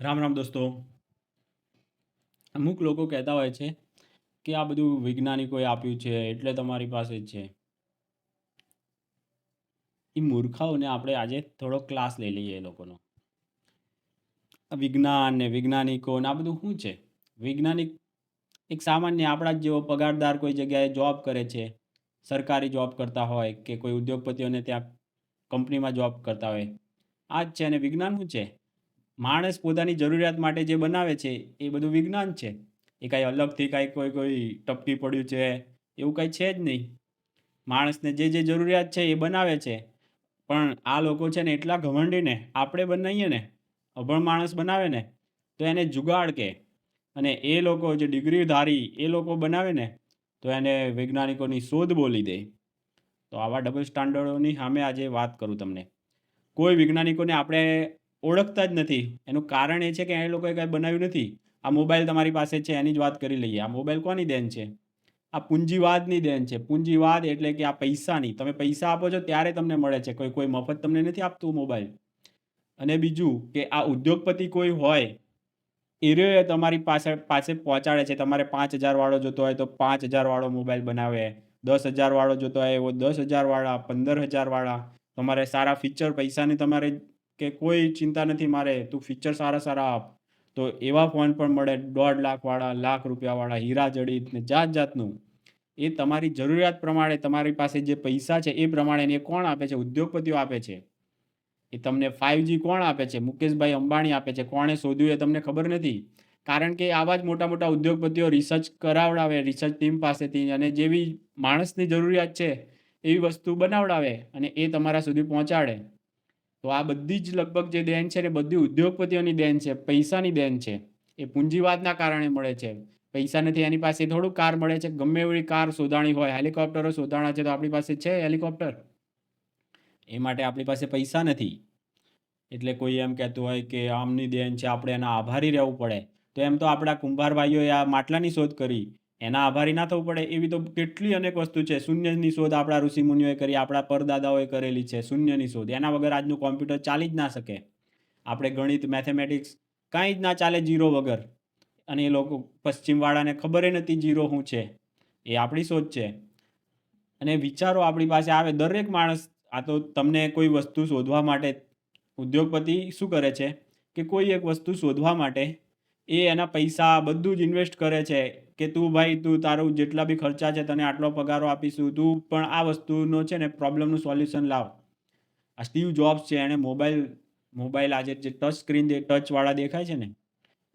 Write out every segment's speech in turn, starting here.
રામ રામ દોસ્તો. અમુક લોકો કહેતા હોય છે કે આ બધું વૈજ્ઞાનિકોએ આપ્યું છે, એટલે તમારી પાસે જ છે. એ મૂર્ખાઓને આપણે આજે થોડો ક્લાસ લઈ લઈએ એ લોકોનો. વિજ્ઞાન ને વૈજ્ઞાનિકો ને આ બધું શું છે? વૈજ્ઞાનિક એક સામાન્ય આપણા જ જેવો પગારદાર કોઈ જગ્યાએ જોબ કરે છે, સરકારી જોબ કરતા હોય કે કોઈ ઉદ્યોગપતિઓને ત્યાં કંપનીમાં જોબ કરતા હોય. આ જ છે અને વિજ્ઞાન શું છે? માણસ પોતાની જરૂરિયાત માટે જે બનાવે છે, એ બધું વિજ્ઞાન છે. એ કાંઈ અલગથી કાંઈ કોઈ કોઈ ટપકી પડ્યું છે, એવું કાંઈ છે જ નહીં. માણસને જે જે જરૂરિયાત છે એ બનાવે છે. પણ આ લોકો છે ને એટલા ઘમંડીને, આપણે બનાવીએ ને, અભણ માણસ બનાવે ને, તો એને જુગાડ કે. અને એ લોકો જે ડિગ્રીધારી, એ લોકો બનાવે ને, તો એને વૈજ્ઞાનિકોની શોધ બોલી દે. તો આવા ડબલ સ્ટાન્ડર્ડોની સામે આજે વાત કરું તમને. કોઈ વૈજ્ઞાનિકોને આપણે ઓળખતા જ નથી. એનું કારણ એ છે કે એ લોકોએ કાંઈ બનાવ્યું નથી. આ મોબાઈલ તમારી પાસે છે, એની જ વાત કરી લઈએ. આ મોબાઈલ કોની દેન છે? આ પૂંજીવાદની દેન છે. પૂંજીવાદ એટલે કે આ પૈસાની. તમે પૈસા આપો છો ત્યારે તમને મળે છે. કોઈ કોઈ મફત તમને નથી આપતું મોબાઈલ. અને બીજું કે આ ઉદ્યોગપતિ કોઈ હોય, એ રહ્યો તમારી પાસે પાસે પહોંચાડે છે. તમારે પાંચ હજારવાળો જોતો હોય તો પાંચ હજારવાળો મોબાઈલ બનાવે. દસ હજારવાળો જોતો હોય એવો દસ હજારવાળા, પંદર હજારવાળા. તમારે સારા ફીચર પૈસાની તમારે કે કોઈ ચિંતા નથી મારે, તું ફીચર સારા સારા આપ. તો એવા ફોન પણ મળે, દોઢ લાખવાળા લાખ રૂપિયાવાળા હીરા જડિત ને જાત જાતનું. એ તમારી જરૂરિયાત પ્રમાણે તમારી પાસે જે પૈસા છે એ પ્રમાણે એ કોણ આપે છે? ઉદ્યોગપતિઓ આપે છે. એ તમને ફાઇવજી કોણ આપે છે? મુકેશભાઈ અંબાણી આપે છે. કોણે શોધ્યું એ તમને ખબર નથી? કારણ કે આવા જ મોટા મોટા ઉદ્યોગપતિઓ રિસર્ચ કરાવડાવે રિસર્ચ ટીમ પાસેથી અને જેવી માણસની જરૂરિયાત છે, એવી વસ્તુ બનાવડાવે અને એ તમારા સુધી પહોંચાડે. તો આ બધી જ લગભગ જે દેન છે ને બધી ઉદ્યોગપતિઓની દેન છે, પૈસાની દેન છે, એ પૂંજીવાદના કારણે મળે છે. પૈસા નથી, એની પાસે થોડું કાર મળે છે, ગમે એવી કાર શોધાણી હોય, હેલિકોપ્ટરો શોધાણા છે તો આપણી પાસે છે હેલિકોપ્ટર? એ માટે આપણી પાસે પૈસા નથી. એટલે કોઈ એમ કહેતું હોય કે આમની દેન છે, આપણે એના આભારી રહેવું પડે. તો એમ તો આપણા કુંભાર ભાઈઓએ આ માટલાની શોધ કરી. એના આભારી ના થવું પડે એવી તો કેટલી અનેક વસ્તુ છે. શૂન્યની શોધ આપણા ઋષિમુનિઓએ કરી, આપણા પરદાદાઓએ કરેલી છે, શૂન્યની શોધ. એના વગર આજનું કોમ્પ્યુટર ચાલી જ ના શકે. આપણે ગણિત મેથેમેટિક્સ કાંઈ જ ના ચાલે જીરો વગર. અને એ લોકો પશ્ચિમવાળાને ખબર નથી જીરો શું છે. એ આપણી શોધ છે. અને વિચારો આપણી પાસે આવે. દરેક માણસ, આ તો તમને કોઈ વસ્તુ શોધવા માટે ઉદ્યોગપતિ શું કરે છે? કે કોઈ એક વસ્તુ શોધવા માટે એ એના પૈસા બધું જ ઇન્વેસ્ટ કરે છે કે તું ભાઈ, તું તારું જેટલા બી ખર્ચા છે તને આટલો પગારો આપીશું, તું પણ આ વસ્તુનો છે ને પ્રોબ્લેમનું સોલ્યુશન લાવ. આ સ્ટીવ જોબ્સ છે, એણે મોબાઈલ મોબાઈલ આજે જે ટચ સ્ક્રીન ટચવાળા દેખાય છે ને,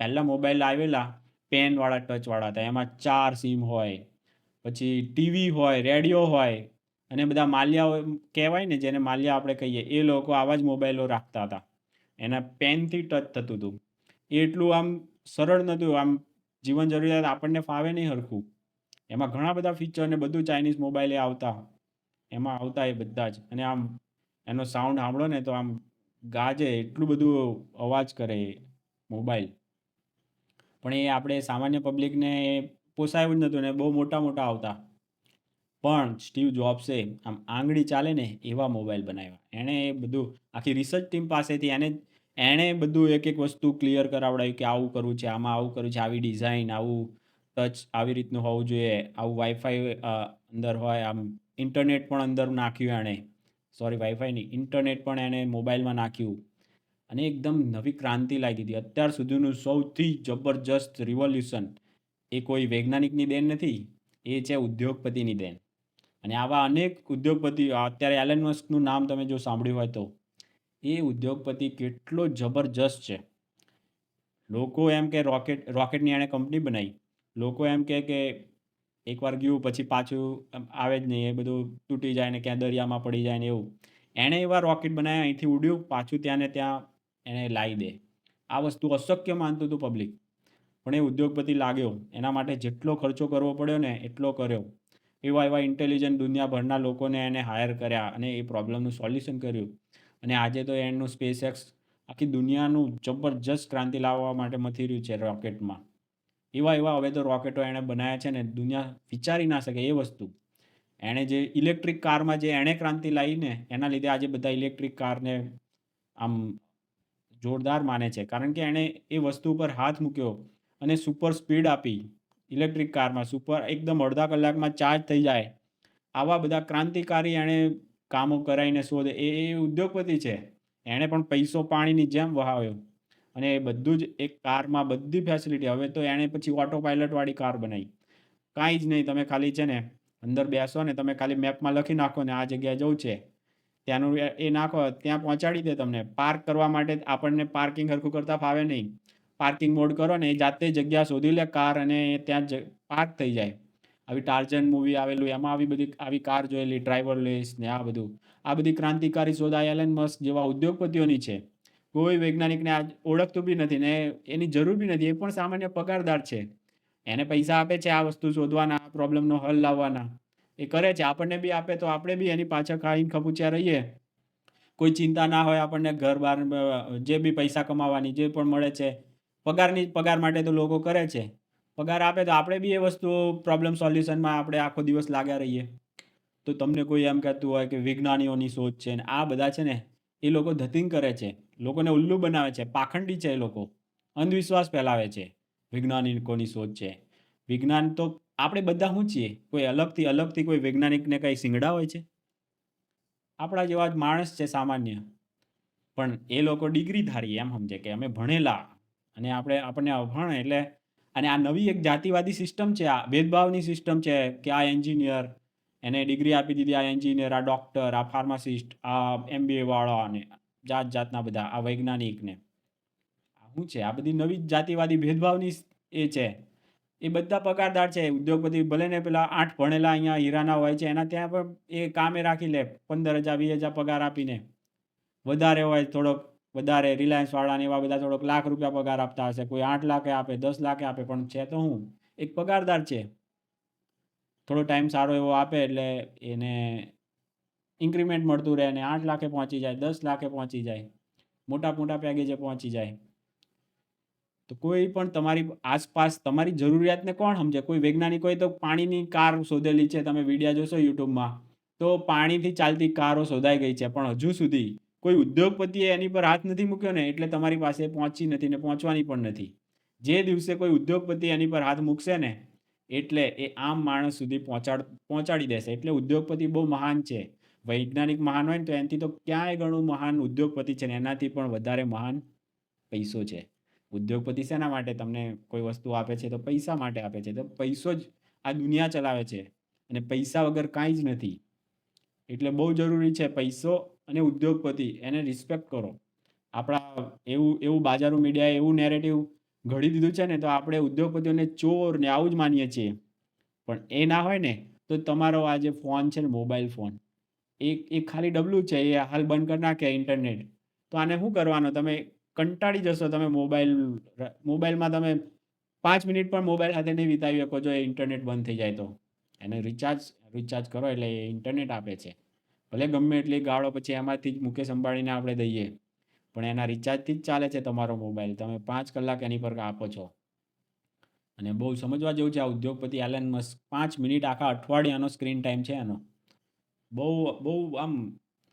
પહેલાં મોબાઈલ આવેલા પેનવાળા ટચવાળા હતા, એમાં ચાર સિમ હોય, પછી ટીવી હોય રેડિયો હોય, અને બધા માલ્યા કહેવાય ને જેને માલ્યા આપણે કહીએ, એ લોકો આવા જ મોબાઈલો રાખતા હતા. એના પેનથી ટચ થતું હતું. એટલું આમ સરળ નહોતું. આમ જીવન જરૂરિયાત આપણને ફાવે નહીં હરખું. એમાં ઘણા બધા ફીચર ને બધું ચાઇનીઝ મોબાઈલે આવતા એમાં આવતા એ બધા જ. અને આમ એનો સાઉન્ડ સાંભળો ને તો આમ ગાજે, એટલું બધું અવાજ કરે મોબાઈલ પણ એ આપણે સામાન્ય પબ્લિકને પોસાયું જ નહોતું ને બહુ મોટા મોટા આવતા. પણ સ્ટીવ જોબ્સે આમ આંગળી ચાલે ને એવા મોબાઈલ બનાવ્યા. એણે એ બધું આખી રિસર્ચ ટીમ પાસેથી એને એણે બધું એક એક વસ્તુ ક્લિયર કરાવડાવ્યું કે આવું કરવું છે, આમાં આવું કરવું છે, આવી ડિઝાઇન આવું ટચ આવી રીતનું હોવું જોઈએ, આવું વાઈફાઈ અંદર હોય, આમ ઇન્ટરનેટ પણ અંદર નાખ્યું એણે. સોરી વાઈફાઈ નહીં ઇન્ટરનેટ પણ એણે મોબાઈલમાં નાખ્યું. અને એકદમ નવી ક્રાંતિ લાવી દીધી અત્યાર સુધીનું સૌથી જબરજસ્ત રિવોલ્યુશન એ કોઈ વૈજ્ઞાનિકની દેન નથી, એ છે ઉદ્યોગપતિની દેન. અને આવા અનેક ઉદ્યોગપતિ, અત્યારે એલન મસ્કનું નામ તમે જો સાંભળ્યું હોય તો એ ઉદ્યોગપતિ કેટલો જબરજસ્ત છે. લોકો એમ કે રોકેટ, રોકેટની એણે કંપની બનાવી. લોકો એમ કહે કે એકવાર ગયું પછી પાછું આવે જ નહીં, એ બધું તૂટી જાય ને ક્યાં દરિયામાં પડી જાય ને એવું. એણે એવા રોકેટ બનાવ્યા, અહીંથી ઉડ્યું, પાછું ત્યાં ને ત્યાં એણે લાવી દે. આ વસ્તુ અશક્ય માનતું હતું પબ્લિક પણ એ ઉદ્યોગપતિ લાગ્યો. એના માટે જેટલો ખર્ચો કરવો પડ્યો ને એટલો કર્યો. એવા એવા ઇન્ટેલિજન્ટ દુનિયાભરના લોકોને એને હાયર કર્યા અને એ પ્રોબ્લેમનું સોલ્યુશન કર્યું. અને આજે તો એનું સ્પેસ એક્સ આખી દુનિયાનું જબરજસ્ત ક્રાંતિ લાવવા માટે મથી રહ્યું છે રોકેટમાં. એવા એવા હવે તો રોકેટો એણે બનાવ્યા છે ને દુનિયા વિચારી ના શકે એ વસ્તુ. એણે જે ઇલેક્ટ્રિક કારમાં જે એણે ક્રાંતિ લાવીને એના લીધે આજે બધા ઇલેક્ટ્રિક કારને આમ જોરદાર માને છે. કારણ કે એણે એ વસ્તુ પર હાથ મૂક્યો અને સુપર સ્પીડ આપી ઇલેક્ટ્રિક કારમાં. સુપર એકદમ અડધા કલાકમાં ચાર્જ થઈ જાય. આવા બધા ક્રાંતિકારી એણે કામો કરાવીને શોધે. એ એ ઉદ્યોગપતિ છે. એણે પણ પૈસો પાણીની જેમ વહાવ્યો. અને એ બધું જ એક કારમાં બધી ફેસિલિટી હવે તો એણે પછી ઓટો પાયલટવાળી કાર બનાવી. કાંઈ જ નહીં. તમે ખાલી છે ને અંદર બેસો ને તમે ખાલી મેપમાં લખી નાખો ને આ જગ્યાએ જવું છે. ત્યાંનું એ- નાખો. ત્યાં પહોંચાડી દે તમને. પાર્ક કરવા માટે આપણને પાર્કિંગ હરખું કરતા ફાવે નહીં. પાર્કિંગ મોડ કરો ને એ જાતે જગ્યા શોધી લે, કાર અને ત્યાં જ પાર્ક થઈ જાય. આવી ટાર્જન મૂવી આવેલું, એમાં આવી બધી, આવી કાર જોયેલી ડ્રાઈવર લેસ ને આ બધું. આ બધી ક્રાંતિકારી શોધા એલન મસ્ક જેવા ઉદ્યોગપતિઓની છે. કોઈ વૈજ્ઞાનિકને આ ઓળખતું બી નથી ને એની જરૂર બી નથી, એ પણ સામાન્ય પગારદાર છે. એને પૈસા આપે છે આ વસ્તુ શોધવાના પ્રોબ્લેમનો હલ લાવવાના. એ કરે છે, આપણને બી આપે તો આપણે બી એની પાછળ ખાઈને ખપુચ્યા રહીએ. કોઈ ચિંતા ના હોય આપણને ઘર બહાર જે બી પૈસા કમાવાની, જે પણ મળે છે, પગારની, પગાર માટે તો લોકો કરે છે. પગાર આપે તો આપણે બી એ વસ્તુ પ્રોબ્લેમ સોલ્યુશનમાં આપણે આખો દિવસ લાગ્યા રહીએ. તો તમને કોઈ એમ કહેતું હોય કે વિજ્ઞાનીઓની શોધ છે ને, આ બધા છે ને, એ લોકો ધતિંગ કરે છે. લોકોને ઉલ્લુ બનાવે છે, પાખંડી છે એ લોકો. અંધવિશ્વાસ ફેલાવે છે, વૈજ્ઞાનિકોની શોધ છે. વિજ્ઞાન તો આપણે બધા શું છીએ, કોઈ અલગથી અલગથી કોઈ વૈજ્ઞાનિકને કંઈ સિંગડા હોય છે? આપણા જેવા જ માણસ છે સામાન્ય. પણ એ લોકો ડિગ્રી ધારી એમ સમજે કે અમે ભણેલા અને આપણે, આપણને અભણ એટલે અને આ નવી એક જાતિવાદી સિસ્ટમ છે, આ ભેદભાવની સિસ્ટમ છે કે આ એન્જિનિયર એને ડિગ્રી આપી દીધી આ એન્જિનિયર આ ડૉક્ટર આ ફાર્માસિસ્ટ આ એમબીએ વાળા અને જાત જાતના બધા આ વૈજ્ઞાનિકને. શું છે? આ બધી નવી જાતિવાદી ભેદભાવની એ છે. એ બધા પગારદાર છે, ઉદ્યોગપતિ ભલે ને પેલા આઠ ભણેલા અહીંયા હીરાના હોય છે, એના ત્યાં પણ એ કામે રાખી લે, પંદર હજાર, વીસ હજાર પગાર આપીને. વધારે હોય, થોડોક વધારે રિલાયન્સ વાળાને એવા બધા થોડોક લાખ રૂપિયા પગાર આપતા હશે. કોઈ આઠ લાખે આપે, દસ લાખે આપે, પણ છે તો હું? એક પગારદાર છે. થોડો ટાઈમ સારો એવો આપે એટલે એને ઇન્ક્રીમેન્ટ મળતું રહે અને આઠ લાખે પહોંચી જાય, દસ લાખે પહોંચી જાય. મોટા મોટા પેકેજે પહોંચી જાય. તો કોઈ પણ તમારી આસપાસ તમારી જરૂરિયાતને કોણ સમજે? કોઈ વૈજ્ઞાનિકોએ તો પાણીની કાર શોધેલી છે. તમે વિડીયા જોશો યુટ્યુબમાં તો પાણીથી ચાલતી કારો શોધાઈ ગઈ છે. પણ હજુ સુધી કોઈ ઉદ્યોગપતિએ એની પર હાથ નથી મૂક્યો ને, એટલે તમારી પાસે પહોંચી નથી ને પહોંચવાની પણ નથી. જે દિવસે કોઈ ઉદ્યોગપતિ એની પર હાથ મૂકશે ને, એટલે એ આમ માણસ સુધી પહોંચાડ, પહોંચાડી દેશે. એટલે ઉદ્યોગપતિ બહુ મહાન છે. વૈજ્ઞાનિક મહાન હોય ને તો એનાથી તો ક્યાંય ઘણું મહાન ઉદ્યોગપતિ છે ને, એનાથી પણ વધારે મહાન પૈસો છે. ઉદ્યોગપતિ શેના માટે તમને કોઈ વસ્તુ આપે છે તો પૈસા માટે આપે છે? તો પૈસો જ આ દુનિયા ચલાવે છે. અને પૈસા વગર કાંઈ જ નથી. એટલે બહુ જરૂરી છે પૈસો અને ઉદ્યોગપતિ, એને રિસ્પેક્ટ કરો. આપણા એવું એવું બાજારો મીડિયાએ એવું નેરેટિવ ઘડી દીધું છે ને, તો આપણે ઉદ્યોગપતિઓને ચોર ને આવું જ માનીએ છીએ. પણ એ ના હોય ને, તો તમારો આ જે ફોન છે ને મોબાઈલ ફોન એ એ ખાલી ડબલું છે, એ હાલ બંધ કરી નાખે ઇન્ટરનેટ તો આને શું કરવાનો? તમે કંટાળી જશો, તમે મોબાઈલ મોબાઈલમાં તમે પાંચ મિનિટ પણ મોબાઈલ સાથે નહીં વિતાવી શકો, જો એ ઇન્ટરનેટ બંધ થઈ જાય તો. એને રિચાર્જ રિચાર્જ કરો એટલે એ ઇન્ટરનેટ આપે છે. ભલે ગમે એટલી ગાળો પછી એમાંથી જ મુકેશ અંબાણીને આપણે દઈએ, પણ એના રિચાર્જથી જ ચાલે છે તમારો મોબાઈલ તમે પાંચ કલાક એની પર આપો છો. અને બહુ સમજવા જેવું છે, આ ઉદ્યોગપતિ એલન મસ્ક પાંચ મિનિટ આખા અઠવાડિયાનો સ્ક્રીન ટાઈમ છે એનો. બહુ બહુ આમ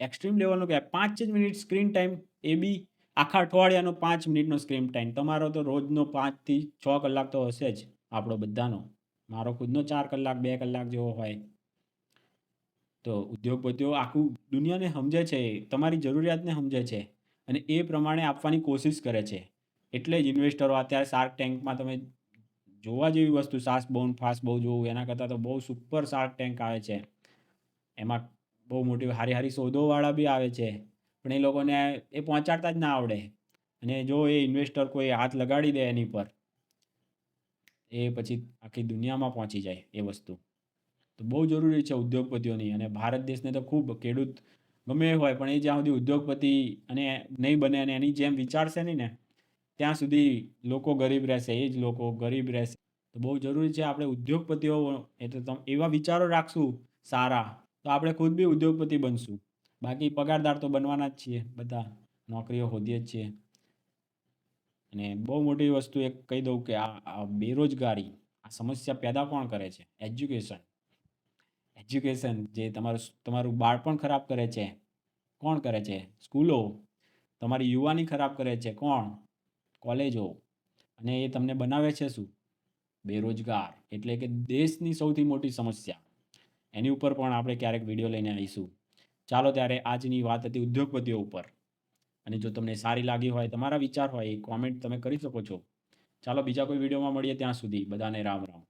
એક્સ્ટ્રીમ લેવલનો કહેવાય પાંચ જ મિનિટ સ્ક્રીન ટાઈમ એ બી આખા અઠવાડિયાનો પાંચ મિનિટનો સ્ક્રીન ટાઈમ તમારો તો રોજનો પાંચથી છ કલાક તો હશે જ આપણો બધાનો. મારો ખુદનો ચાર કલાક, બે કલાક જેવો હોય. તો ઉદ્યોગપતિઓ આખું દુનિયાને સમજે છે, તમારી જરૂરિયાતને સમજે છે અને એ પ્રમાણે આપવાની કોશિશ કરે છે. એટલે જ ઇન્વેસ્ટરો અત્યારે શાર્ક ટેન્કમાં તમે જોવા જેવી વસ્તુ સાસ બહુ ફાસ્ટ બહુ જોવું, એના કરતાં તો બહુ સુપર શાર્ક ટેન્ક આવે છે. એમાં બહુ મોટી હારી હારી સોદોવાળા બી આવે છે, પણ એ લોકોને એ પહોંચાડતા જ ના આવડે. અને જો એ ઇન્વેસ્ટર કોઈ હાથ લગાડી દે એની પર, એ પછી આખી દુનિયામાં પહોંચી જાય એ વસ્તુ. તો બહુ જરૂરી છે ઉદ્યોગપતિઓની અને ભારત દેશને તો ખૂબ ખેડૂત ગમે એ હોય, પણ એ જ્યાં સુધી ઉદ્યોગપતિ અને નહીં બને અને એની જેમ વિચારશે નહીં ને, ત્યાં સુધી લોકો ગરીબ રહેશે, એ જ લોકો ગરીબ રહેશે. તો બહુ જરૂરી છે આપણે ઉદ્યોગપતિઓ એટલે એવા વિચારો રાખશું સારા, તો આપણે ખુદ બી ઉદ્યોગપતિ બનશું. બાકી પગારદાર તો બનવાના જ છીએ, બધા નોકરીઓ હોદીએ જ છીએ અને બહુ મોટી વસ્તુ એક કહી દઉં કે આ બેરોજગારી, આ સમસ્યા પેદા કોણ કરે છે? એજ્યુકેશન એજ્યુકેશન જે તમારું તમારું બાળપણ ખરાબ કરે છે, કોણ કરે છે? સ્કૂલો. તમારી યુવાની ખરાબ કરે છે, કોણ? કોલેજો. અને એ તમને બનાવે છે શું? બેરોજગાર. એટલે કે દેશની સૌથી મોટી સમસ્યા. એની ઉપર પણ આપણે ક્યારેક વીડિયો લઈને આવીશું. ચાલો ત્યારે આજની વાત હતી ઉદ્યોગપતિઓ ઉપર. અને જો તમને સારી લાગી હોય, તમારા વિચાર હોય એ કોમેન્ટ તમે કરી શકો છો. ચાલો બીજા કોઈ વિડીયોમાં મળીએ ત્યાં સુધી. બધાને રામ રામ.